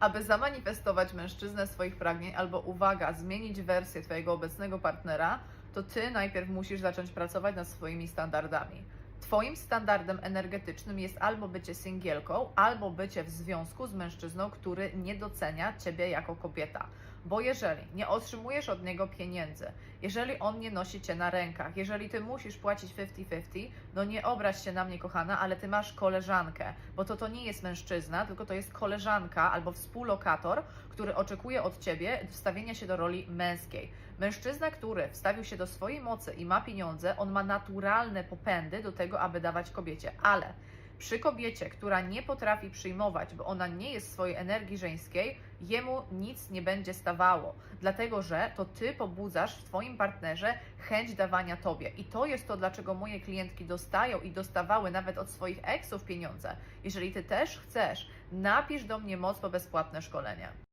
Aby zamanifestować mężczyznę swoich pragnień albo uwaga, zmienić wersję Twojego obecnego partnera, to Ty najpierw musisz zacząć pracować nad swoimi standardami. Twoim standardem energetycznym jest albo bycie singielką, albo bycie w związku z mężczyzną, który nie docenia Ciebie jako kobieta. Bo jeżeli nie otrzymujesz od niego pieniędzy, jeżeli on nie nosi cię na rękach, jeżeli ty musisz płacić 50-50, no nie obraź się na mnie, kochana, ale ty masz koleżankę, bo to to nie jest mężczyzna, tylko to jest koleżanka albo współlokator, który oczekuje od ciebie wstawienia się do roli męskiej. Mężczyzna, który wstawił się do swojej mocy i ma pieniądze, on ma naturalne popędy do tego, aby dawać kobiecie, ale przy kobiecie, która nie potrafi przyjmować, bo ona nie jest swojej energii żeńskiej, jemu nic nie będzie stawało, dlatego że to ty pobudzasz w twoim partnerze chęć dawania tobie. I to jest to, dlaczego moje klientki dostają i dostawały nawet od swoich eksów pieniądze. Jeżeli ty też chcesz, napisz do mnie moc po bezpłatne szkolenie.